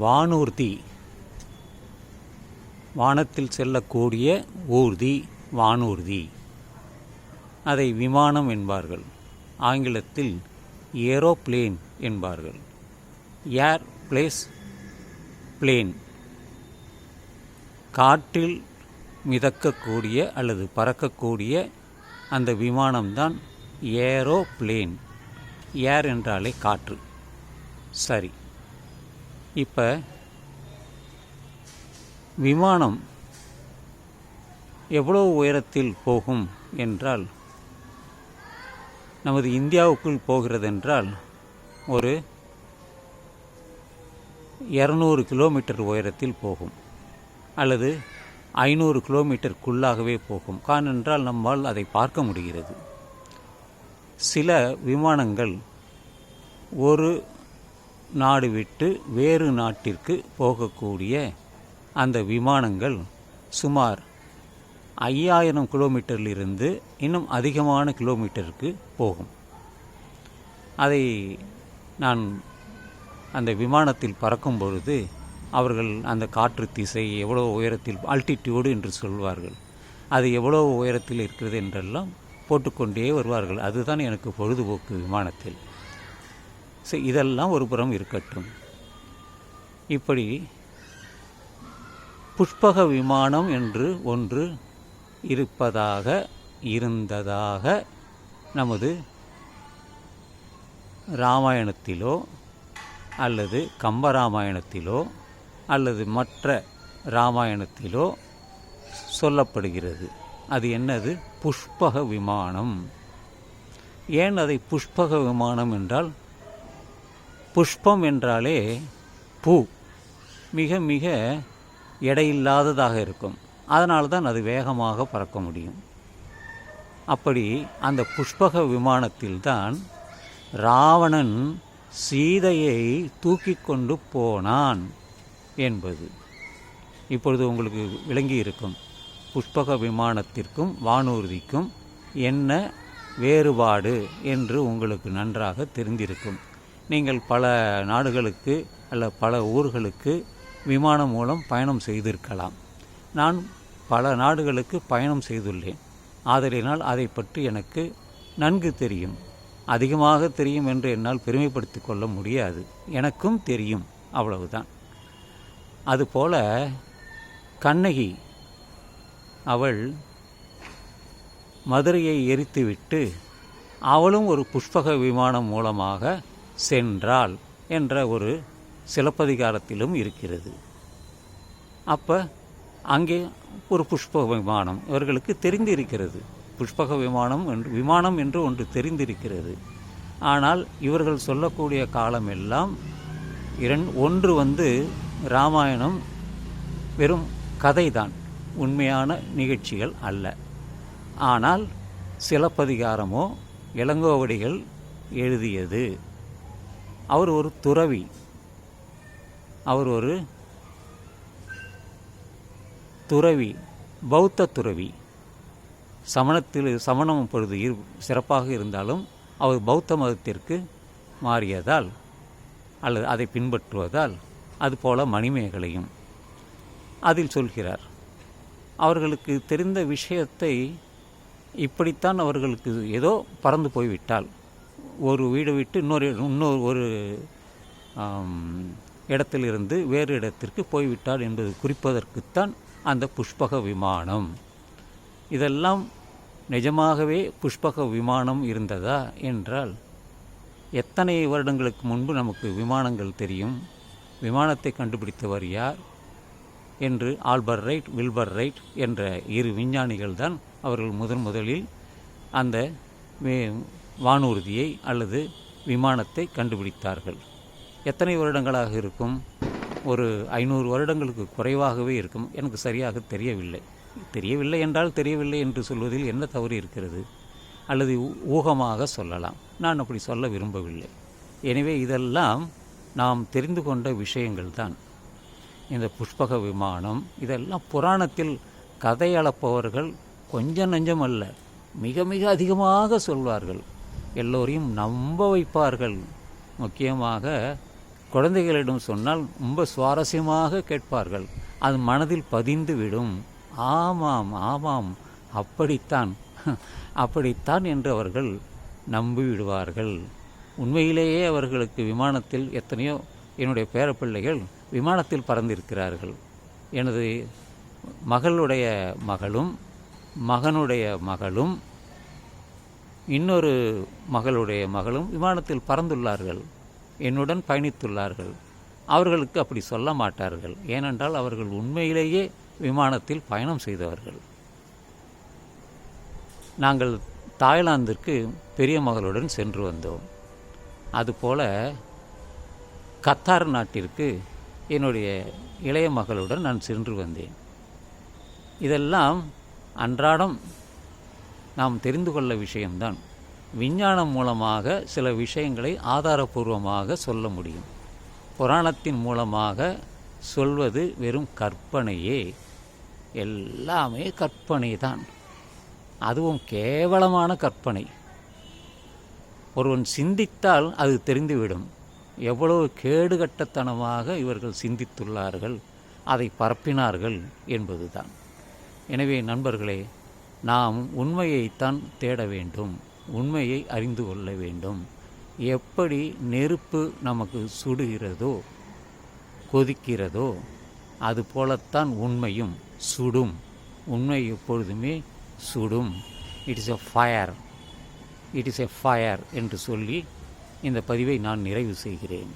வானூர்தி. வானத்தில் செல்லக்கூடிய ஊர்தி வானூர்தி. அதை விமானம் என்பார்கள். ஆங்கிலத்தில் ஏரோப்ளேன் என்பார்கள். Air place plane. காற்றில் மிதக்கக்கூடிய அல்லது பறக்கக்கூடிய அந்த விமானம்தான் ஏரோப்ளேன். ஏர் என்றாலே காற்று. சரி. இப்போ விமானம் எவ்வளோ உயரத்தில் போகும் என்றால் நமது இந்தியாவுக்குள் போகிறதென்றால் ஒரு இரநூறு கிலோமீட்டர் உயரத்தில் போகும் அல்லது ஐநூறு கிலோமீட்டருக்குள்ளாகவே போகும். காரணென்றால் நம்மால் அதை பார்க்க முடிகிறது. சில விமானங்கள் ஒரு நாடு விட்டு வேறு நாட்டிற்கு போகக்கூடிய அந்த விமானங்கள் சுமார் ஐயாயிரம் கிலோமீட்டரிலிருந்து இன்னும் அதிகமான கிலோமீட்டருக்கு போகும். அதை நான் அந்த விமானத்தில் பறக்கும் பொழுது அவர்கள் அந்த காற்று திசை எவ்வளோ உயரத்தில் அல்டிடியூடு என்று சொல்வார்கள். அது எவ்வளோ உயரத்தில் இருக்கிறது என்றெல்லாம் போட்டுக்கொண்டே வருவார்கள். அதுதான் எனக்கு பொழுதுபோக்கு விமானத்தில். இதெல்லாம் ஒரு புறம் இருக்கட்டும். இப்படி புஷ்பக விமானம் என்று ஒன்று இருப்பதாக இருந்ததாக நமது ராமாயணத்திலோ அல்லது கம்பராமாயணத்திலோ அல்லது மற்ற ராமாயணத்திலோ சொல்லப்படுகிறது. அது என்னது? புஷ்பக விமானம். ஏன் அதை புஷ்பக விமானம் என்றால் புஷ்பம் என்றாலே பூ. மிக மிக எடையில்லாததாக இருக்கும். அதனால தான் அது வேகமாக பறக்க முடியும். அப்படி அந்த புஷ்பக விமானத்தில்தான் ராவணன் சீதையை தூக்கி கொண்டு போனான் என்பது. இப்பொழுது உங்களுக்கு விளங்கி இருக்கும். புஷ்பக விமானத்திற்கும் வானூர்திக்கும் என்ன வேறுபாடு என்று உங்களுக்கு நன்றாக தெரிந்திருக்கும். நீங்கள் பல நாடுகளுக்கு அல்ல பல ஊர்களுக்கு விமானம் மூலம் பயணம் செய்திருக்கலாம். நான் பல நாடுகளுக்கு பயணம் செய்துள்ளேன். ஆதலினால் அதை பற்றி எனக்கு நன்கு தெரியும். அதிகமாக தெரியும் என்று என்னால் பெருமைப்படுத்தி கொள்ள முடியாது. எனக்கும் தெரியும். அவ்வளவுதான். அதுபோல கண்ணகி அவள் மதுரையை எரித்துவிட்டு அவளும் ஒரு புஷ்பக விமானம் மூலமாக சென்றாள் என்ற ஒரு சிலப்பதிகாரத்திலும் இருக்கிறது. அப்போ அங்கே ஒரு புஷ்பக விமானம் இவர்களுக்கு தெரிந்திருக்கிறது. புஷ்பக விமானம் என்று விமானம் என்று ஒன்று தெரிந்திருக்கிறது. ஆனால் இவர்கள் சொல்லக்கூடிய காலம் எல்லாம் இரண் ஒன்று வந்து ராமாயணம் வெறும் கதைதான். உண்மையான நிகழ்ச்சிகள் அல்ல. ஆனால் சிலப்பதிகாரமோ இளங்கோவடிகள் எழுதியது. அவர் ஒரு துறவி. அவர் ஒரு துறவி பௌத்த துறவி. சமணத்தில் சமணம் பொழுது இரு சிறப்பாக இருந்தாலும் அவர் பௌத்த மதத்திற்கு மாறியதால் அல்லது அதை பின்பற்றுவதால் அதுபோல மணிமேகலையும். அதில் சொல்கிறார் அவர்களுக்கு தெரிந்த விஷயத்தை இப்படித்தான் அவர்களுக்கு ஏதோ பறந்து போய்விட்டால் ஒரு வீடை விட்டு இன்னொரு இன்னொரு ஒரு இடத்திலிருந்து வேறு இடத்திற்கு போய்விட்டார் என்பது குறிப்பதற்குத்தான் அந்த புஷ்பக விமானம். இதெல்லாம் நிஜமாகவே புஷ்பக விமானம் இருந்ததா என்றால் எத்தனை வருடங்களுக்கு முன்பு நமக்கு விமானங்கள் தெரியும்? விமானத்தை கண்டுபிடித்தவர் யார்? என்று ஆல்பர் ரைட் வில்பர் ரைட் என்ற இரு விஞ்ஞானிகள் தான் அவர்கள் முதன் முதலில் அந்த வானூர்தியை அல்லது விமானத்தை கண்டுபிடித்தார்கள். எத்தனை வருடங்களாக இருக்கும்? ஒரு ஐநூறு வருடங்களுக்கு குறைவாகவே இருக்கும். எனக்கு சரியாக தெரியவில்லை. தெரியவில்லை என்றால் தெரியவில்லை என்று சொல்வதில் என்ன தவறு இருக்கிறது? அல்லது ஊகமாக சொல்லலாம். நான் அப்படி சொல்ல விரும்பவில்லை. எனவே இதெல்லாம் நாம் தெரிந்து கொண்ட விஷயங்கள் தான். இந்த புஷ்பக விமானம் இதெல்லாம் புராணத்தில் கதை அளப்பவர்கள் கொஞ்சம் நஞ்சம் அல்ல மிக மிக அதிகமாக சொல்வார்கள். எல்லோரையும் நம்ப வைப்பார்கள். முக்கியமாக குழந்தைகளிடம் சொன்னால் ரொம்ப சுவாரஸ்யமாக கேட்பார்கள். அது மனதில் பதிந்து விடும் ஆமாம் ஆமாம் அப்படித்தான் அப்படித்தான் என்று அவர்கள் நம்பிவிடுவார்கள். உண்மையிலேயே அவர்களுக்கு விமானத்தில் எத்தனையோ என்னுடைய பேரப்பிள்ளைகள் விமானத்தில் பறந்திருக்கிறார்கள். எனது மகளுடைய மகளும் மகனுடைய மகளும் இன்னொரு மகளுடைய மகளும் விமானத்தில் பறந்துள்ளார்கள். என்னுடன் பயணித்துள்ளார்கள். அவர்களுக்கு அப்படி சொல்ல மாட்டார்கள். ஏனென்றால் அவர்கள் உண்மையிலேயே விமானத்தில் பயணம் செய்தவர்கள். நாங்கள் தாய்லாந்திற்கு பெரிய மகளுடன் சென்று வந்தோம். அதுபோல கத்தார் நாட்டிற்கு என்னுடைய இளைய மகளுடன் நான் சென்று வந்தேன். இதெல்லாம் அன்றாடம் நாம் தெரிந்து கொள்ள விஷயம்தான். விஞ்ஞானம் மூலமாக சில விஷயங்களை ஆதாரபூர்வமாக சொல்ல முடியும். புராணத்தின் மூலமாக சொல்வது வெறும் கற்பனையே. எல்லாமே கற்பனை தான் அதுவும் கேவலமான கற்பனை. ஒருவன் சிந்தித்தால் அது தெரிந்துவிடும். எவ்வளவு கேடுகட்டத்தனமாக இவர்கள் சிந்தித்துள்ளார்கள் அதை பரப்பினார்கள் என்பதுதான். எனவே நண்பர்களே நாம் உண்மையைத்தான் தேட வேண்டும் உண்மையை அறிந்து கொள்ள வேண்டும். எப்படி நெருப்பு நமக்கு சுடுகிறதோ கொதிக்கிறதோ அதுபோலத்தான் உண்மையும் சுடும். உண்மை எப்பொழுதுமே சுடும். It is a fire it is a fire என்று சொல்லி இந்த பதிவை நான் நிறைவு செய்கிறேன்.